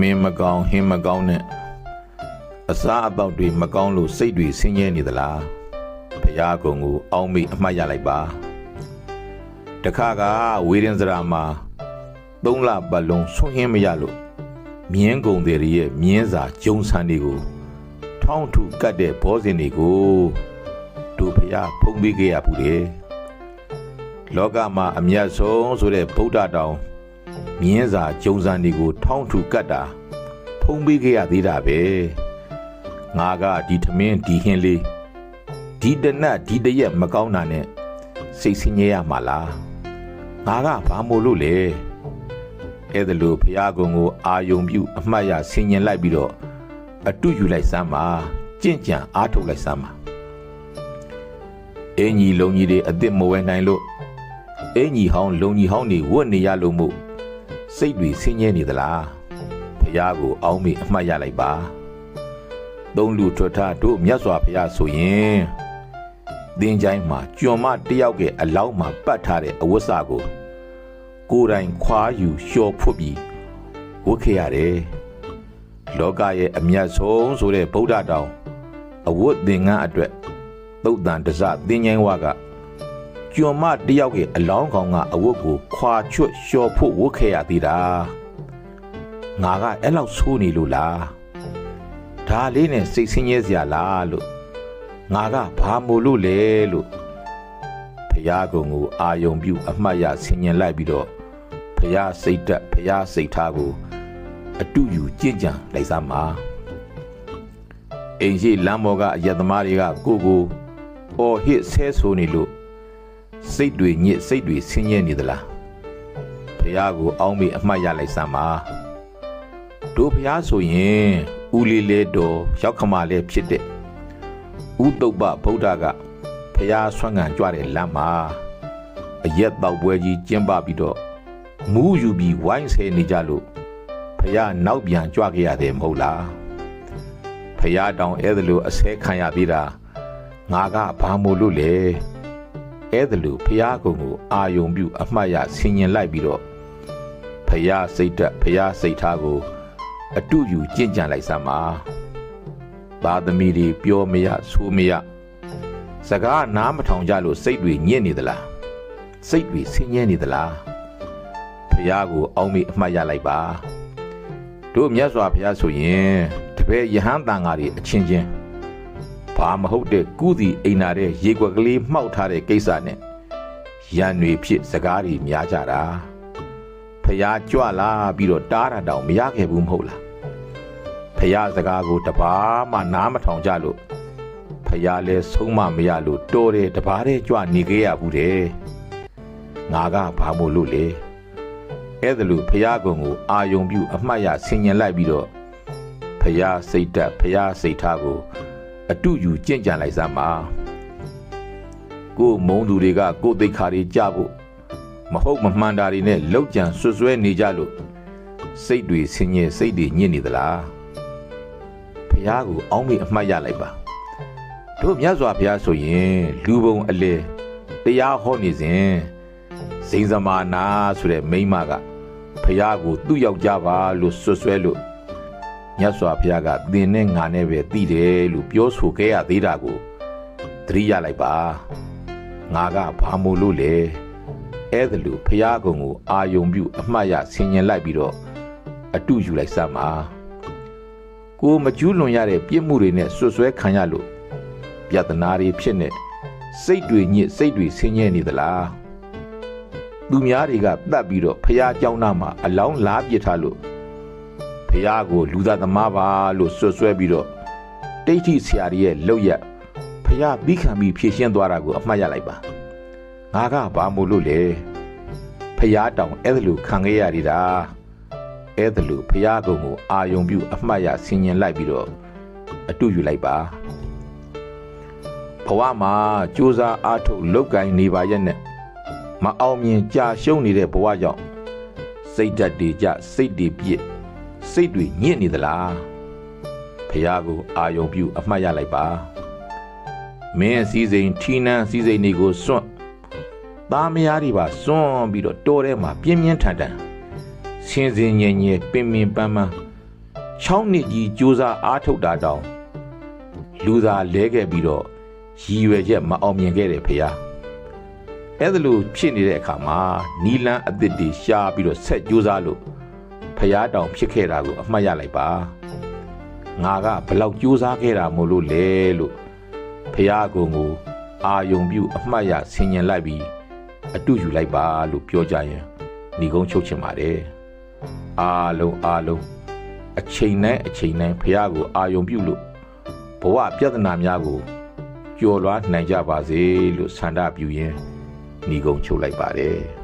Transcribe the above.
မင်းမကောင်းဟင်းမကောင်းနဲ့အစားအသောက်တွေမကောင်းလို့စိတ်တွေဆင်းရဲနေသလားဘုရားကုံကိုအောင်းမိအမှတ်ရလိုက်ပါတခါကဝေရင်စရာမှာသုံးလပတ်လုံးဆွဟင်းမရလို့မြင်းကုံတွေရဲ့မြင်းစာကျုံဆန်းတွေကိုထောင်းထုကတ်တဲ့ဘောဇင်တွေကိုတို့ဖျားဖုံးပေးခဲ့ရဘူးလေလောကမှာအမျက်ဆုံးဆိုတဲ့ဗုဒ္ဓတောင် မြင်းစာကျုံစံတွေကိုထောင်းထုကတ်တာဖုံးပေးခဲ့ရသေးတာပဲငါကဒီထမင်းဒီဟင်းလေးဒီတနတ်ဒီတရက်မကောင်းတာနဲ့စိတ်ဆင်းရဲရမှာလားငါကဘာမို့လို့လဲအဲ့ဒါလို့ဖျားကုံကိုအာယုံပြုအမှတ်ရဆင်ញင်လိုက်ပြီးတော့အတုယူလိုက်စမ်းပါကြင့်ကြံအားထုတ်လိုက်စမ်းပါအင်ကြီးလုံကြီးတွေအစ်စ်မဝဲနိုင်လို့အင်ကြီးဟောင်းလုံကြီးဟောင်းတွေဝတ်နေရလို့မို့ စိတ်တွေဆင်းရဲနေသလားဖះကိုအောင်းမိအမှတ်ရလိုက်ပါသုံးလူထွတ်ထတို့မြတ်စွာဘုရားဆိုရင်သင်ချိုင်းမှာကြွန်မတယောက်ရဲ့အလောင်းမှာပတ်ထားတဲ့အဝတ်စာကို ကိုယ်တိုင်ခွာယူလျှော်ဖွတ်ပြီးဝတ်ခဲ့ရတယ်လောကရဲ့အမျက်ဆုံးဆိုတဲ့ဗုဒ္ဓတောင်အဝတ်သင်္ကန်းအတွက်သုတ်တန်တစသင်ញိုင်းဝါက ကြွန်မတယောက်ရဲ့အလောင်းကောင်ကအဝတ်ကိုခွာချွတ်လျှော်ဖို့ဝတ်ခဲ့ရသေးတာငါကအဲ့လောက်ဆိုးနေလို့လားဒါလေးနဲ့စိတ်ဆင်းရဲစရာလားလို့ငါကဘာမို့လို့လဲလို့ဖះကုံကိုအာယုံပြုအမှတ်ရဆင်ញင်လိုက်ပြီးတော့ဖះစိတ်တက်ဖះစိတ်ထားကိုအတူယူကြင့်ကြံလိုက်စားမှာအိမ်ရှိလမ်းပေါ်ကအယက်သမားတွေကကိုကိုအော်ဟစ်ဆဲဆိုနေလို့ စိတ်တွေညစ်စိတ်တွေဆင်းရဲနေသလားဖះကိုအောင်းမေအမှတ်ရလိုက်စမ်းပါတို့ဖះဆိုရင်ဦးလေးလေးတော်ရောက်ခမလေးဖြစ်တဲ့ဥတုပ္ပဗုဒ္ဓကဖះဆွမ်းငံကြွတဲ့လမ်းမှာအရက်တောက်ပွဲကြီးကျင်းပပြီးတော့မူးယူပြီးဝိုင်းဆဲနေကြလို့ဖះနောက်ပြန်ကြွခဲ့ရတယ်မဟုတ်လားဖះတောင်အဲ့ဒါလိုအဆဲခံရသေးတာငါကဘာမို့လို့လဲ အဲ့ဒါလိုဖះကုံကိုအာယုံပြုအမှတ်ရဆင်ញင်လိုက်ပြီးတော့ဖះစိတ်တက်ဖះစိတ်ထားကို အတုယူကြင့်ကြံလိုက်စမ်းပါသာသမီတွေပြောမရဆိုမရစကားနားမထောင်ကြလို့စိတ်တွေညစ်နေသလားစိတ်တွေဆင်းရဲနေသလားဖះကိုအောင်းမေအမှတ်ရလိုက်ပါတို့မြတ်စွာဘုရားဆိုရင်တပည့်ယဟန်တန်ဃာတွေအချင်းချင်း ဘာမဟုတ်တဲ့ကုသီအိမ်နာတဲ့ရေကွက်ကလေးမှောက်ထားတဲ့ကိစ္စနဲ့ရန်တွေဖြစ်စကားတွေများကြတာဖះကြွလာပြီးတော့တားတာတောင်မရခဲ့ဘူးမဟုတ်လားဖះစကားကိုတပါးမှနားမထောင်ကြလို့ဖះလဲဆုံးမမရလို့တော်တယ်တပါးတည်းကြွနေခဲ့ရဘူးတဲ့ငါကဘာမို့လို့လဲအဲ့ဒါလို့ဖះကုံကိုအာယုံပြု အမှတ်ရဆင်ញင်လိုက်ပြီးတော့ဖះစိတ်တက်ဖះစိတ်ထားကို အတုယူကြင့်ကြံလိုက်စမ်းပါကိုမုံသူတွေကကိုသိခါတွေကြဖို့မဟုတ်မမှန်တာတွေနဲ့လောက်ကြံဆွဆွဲနေကြလို့စိတ်တွေဆင်းရဲစိတ်တွေညစ်နေသလားဖះကိုအောင်းမေအမှတ်ရလိုက်ပါတို့မြတ်စွာဘုရားဆိုရင်လူပုံအလေတရားဟောနေစဉ်ဇိန်ဇမာနာဆိုတဲ့မိန်းမကဖះကိုသူ့ယောက်ျားပါလို့ဆွဆွဲလို့ မြတ်စွာဘုရားကသင်နဲ့ငါနဲ့ပဲတည်တယ်လို့ပြောဆိုခဲ့ရသေးတာကိုသတိရလိုက်ပါငါကဘာမို့လို့လဲအဲ့ဒါလို့ဖះကုံကိုအာယုံပြုအမှတ်ရဆင်ញင်လိုက်ပြီးတော့အတုယူလိုက်စမ်းပါကိုမကျူးလွန်ရတဲ့ပြစ်မှုတွေနဲ့ဆွဆွဲခံရလို့ပြဿနာတွေဖြစ်နေစိတ်တွေညစ်စိတ်တွေဆင်းရဲနေသလားသူများတွေကတတ်ပြီးတော့ဖះเจ้าနာမှာအလောင်းလားပစ်ထားလို့ ဖះကိုလူသားသမားပါလို့ဆွဆွဲပြီးတော့တိဋ္ဌိဆရာကြီးရဲ့လောက်ရဖះပြီးခံပြီးဖြည့်ရှင်းသွားတာကိုအမှတ်ရလိုက်ပါငါကဘာမို့လို့လဲဖះတောင်အဲ့ဒါလိုခံခဲ့ရရတာအဲ့ဒါလိုဖះကုံကိုအာယုံပြုအမှတ်ရဆင်ញင်လိုက်ပြီးတော့အတုယူလိုက်ပါဘဝမှာစူးစမ်းအားထုတ်လုပ်ကိုင်နေပါရဲ့နဲ့မအောင်မြင်ကြာရှုံးနေတဲ့ဘဝကြောင့်စိတ်ဓာတ်တွေကြစိတ်တွေပြည့် စိတ်တွေညစ်နေသလားဖះကိုအာယုံပြုအမှတ်ရလိုက်ပါမင်းအစည်းစိမ်ထီနန်းစည်းစိမ်တွေကိုစွန့်သားမယားတွေပါစွန့်ပြီးတော့တိုးထဲမှာပြင်းပြင်းထန်ထန်ဆင်းစင်ငြိမ်ငြိမ်ပင်ပင်ပန်းပန်း6နှစ်ကြီးစူးစမ်းအားထုတ်တာတောင်လူသာလဲခဲ့ပြီးတော့ရည်ရွယ်ချက်မအောင်မြင်ခဲ့တယ်ဖေယားအဲ့ဒါလို့ဖြစ်နေတဲ့အခါမှာနီလန်းအသစ်တွေရှားပြီးတော့ဆက်စူးစမ်းလို့ ဖျားတောင်ဖြစ်ခဲ့တာကိုအမှတ်ရလိုက်ပါငါကဘလောက်စူးစမ်းခဲ့တာမို့လို့လဲလို့ဖျားကုံကိုအာယုံပြုအမှတ်ရဆင်ញင်လိုက်ပြီးအတူယူလိုက်ပါလို့ပြောကြရင်ဏီကုန်းချုပ်ချင်ပါတယ်အားလုံးအားလုံးအချိန်နဲ့အချိန်နဲ့ဖះကိုအာယုံပြုလို့ဘဝပြဿနာများကိုကျော်လွှားနိုင်ကြပါစေလို့ဆန္ဒပြုရင်းဏီကုန်းချုပ်လိုက်ပါတယ်